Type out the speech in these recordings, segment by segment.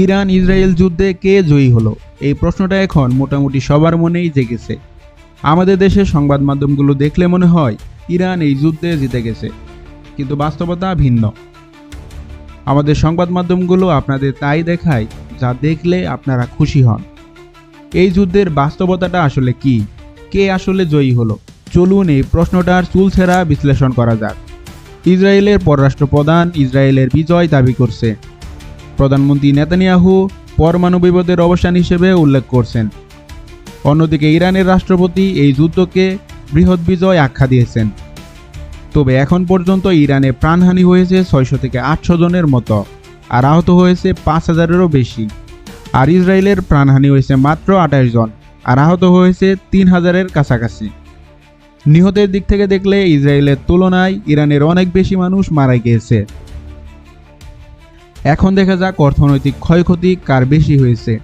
Iran Israel যুদ্ধে কে জয়ী হলো? এই প্রশ্নটা এখন মোটামুটি সবার মনেই জেগেছে। আমাদের দেশের সংবাদ মাধ্যমগুলো দেখলে মনে হয় ইরান এই যুদ্ধে জিতে গেছে, কিন্তু বাস্তবতা ভিন্ন। আমাদের সংবাদ মাধ্যমগুলো আপনাদের তাই দেখায়, যা দেখলে আপনারা খুশি হন। এই যুদ্ধের বাস্তবতাটা আসলে কি? কে আসলে জয়ী হলো? চলুন এই প্রশ্নটার চুলছেরা বিশ্লেষণ করা যাক। ইসরায়েলের পররাষ্ট্র প্রধান ইসরায়েলের বিজয় দাবি করছে প্রধানমন্ত্রী নেতানিয়াহু পরমাণু বিপদের অবসান হিসেবে উল্লেখ করছেন। অন্যদিকে ইরানের রাষ্ট্রপতি এই যুদ্ধকে বৃহৎ বিজয় আখ্যা দিয়েছেন। তবে এখন পর্যন্ত ইরানে প্রাণহানি হয়েছে ছয়শো থেকে আটশো জনের মতো, আর আহত হয়েছে পাঁচ হাজারেরও বেশি। আর ইসরায়েলের প্রাণহানি হয়েছে মাত্র আঠাশ জন, আর আহত হয়েছে তিন হাজারের কাছাকাছি। নিহতের দিক থেকে দেখলে ইসরায়েলের তুলনায় ইরানের অনেক বেশি মানুষ মারা গিয়েছে। এখন দেখা যাক অর্থনৈতিক ক্ষয়ক্ষতি কার বেশি হয়েছে।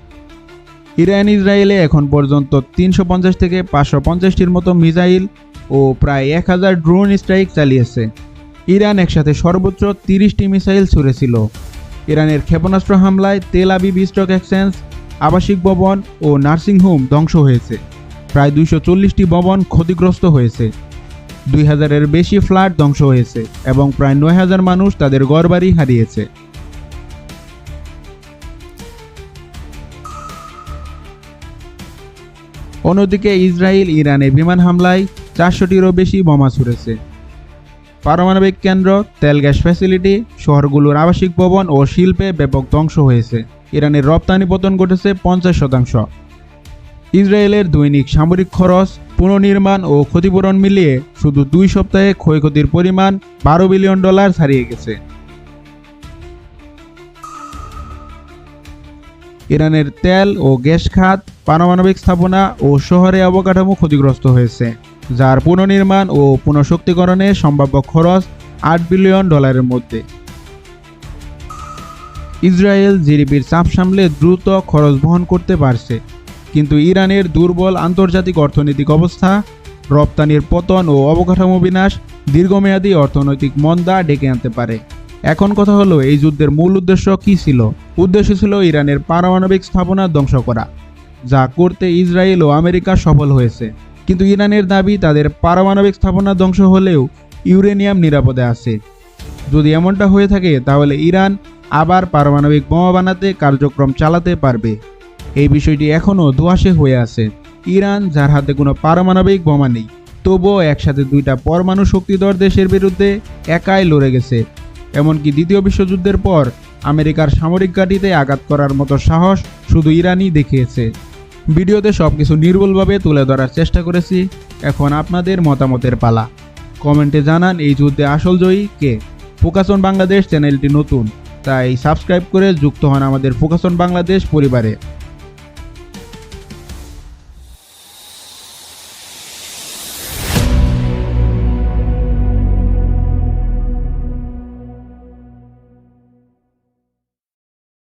ইরান, ইসরায়েলে এখন পর্যন্ত তিনশো পঞ্চাশ থেকে পাঁচশো পঞ্চাশটির মতো মিসাইল ও প্রায় এক হাজার ড্রোন স্ট্রাইক চালিয়েছে। ইরান একসাথে সর্বোচ্চ তিরিশটি মিসাইল ছুড়েছিল। ইরানের ক্ষেপণাস্ত্র হামলায় তেল আবিব স্টক এক্সচেঞ্জ, আবাসিক ভবন ও নার্সিংহোম ধ্বংস হয়েছে। প্রায় দুইশো চল্লিশটি ভবন ক্ষতিগ্রস্ত হয়েছে। দুই হাজারের বেশি ফ্ল্যাট ধ্বংস হয়েছে এবং প্রায় নয় হাজার মানুষ তাদের ঘরবাড়ি হারিয়েছে। অন্যদিকে ইসরায়েল, ইরানে বিমান হামলায় চারশোটিরও বেশি বোমা ছুড়েছে। পারমাণবিক কেন্দ্র, তেল গ্যাস ফ্যাসিলিটি, শহরগুলোর আবাসিক ভবন ও শিল্পে ব্যাপক ধ্বংস হয়েছে। ইরানের রপ্তানি পতন ঘটেছে পঞ্চাশ শতাংশ। ইসরায়েলের দৈনিক সামরিক খরচ, পুনর্নির্মাণ ও ক্ষতিপূরণ মিলিয়ে শুধু দুই সপ্তাহে ক্ষয়ক্ষতির পরিমাণ বারো বিলিয়ন ডলার ছাড়িয়ে গেছে। ইরানের তেল ও গ্যাস খাত, পারমাণবিক স্থাপনা ও শহরে অবকাঠামো ক্ষতিগ্রস্ত হয়েছে, যার পুনর্নির্মাণ ও পুনঃশক্তিকরণে সম্ভাব্য খরচ আট বিলিয়ন ডলারের মধ্যে। ইসরায়েল জিডিপির চাপ সামলে দ্রুত খরচ বহন করতে পারছে, কিন্তু ইরানের দুর্বল আন্তর্জাতিক অর্থনৈতিক অবস্থা, রপ্তানির পতন ও অবকাঠামো বিনাশ, দীর্ঘমেয়াদী অর্থনৈতিক মন্দা ডেকে আনতে পারে। এখন কথা হলো, এই যুদ্ধের মূল উদ্দেশ্য কী ছিল? উদ্দেশ্য ছিল ইরানের পারমাণবিক স্থাপনা ধ্বংস করা, যা করতে ইসরায়েল ও আমেরিকা সফল হয়েছে। কিন্তু ইরানের দাবি তাদের পারমাণবিক স্থাপনা ধ্বংস হলেও ইউরেনিয়াম নিরাপদে আছে। যদি এমনটা হয়ে থাকে, তাহলে ইরান আবার পারমাণবিক বোমা বানাতে কার্যক্রম চালাতে পারবে। এই বিষয়টি এখনও ধোঁয়াশে হয়ে আছে। ইরান, যার হাতে কোনো পারমাণবিক বোমা নেই, তবুও একসাথে দুইটা পরমাণু শক্তিধর দেশের বিরুদ্ধে একাই লড়ে গেছে। এমনকি দ্বিতীয় বিশ্বযুদ্ধের পর আমেরিকার সামরিক ঘাঁটিতে আঘাত করার মতো সাহস শুধু ইরানই দেখিয়েছে। ভিডিওতে সব কিছু নির্ভুলভাবে তুলে ধরার চেষ্টা করেছি। এখন আপনাদের মতামতের পালা। কমেন্টে জানান এই যুদ্ধে আসল জয়ী কে? ফোকাসন বাংলাদেশ চ্যানেলটি নতুন, তাই সাবস্ক্রাইব করে যুক্ত হন আমাদের ফোকাসন বাংলাদেশ পরিবারে।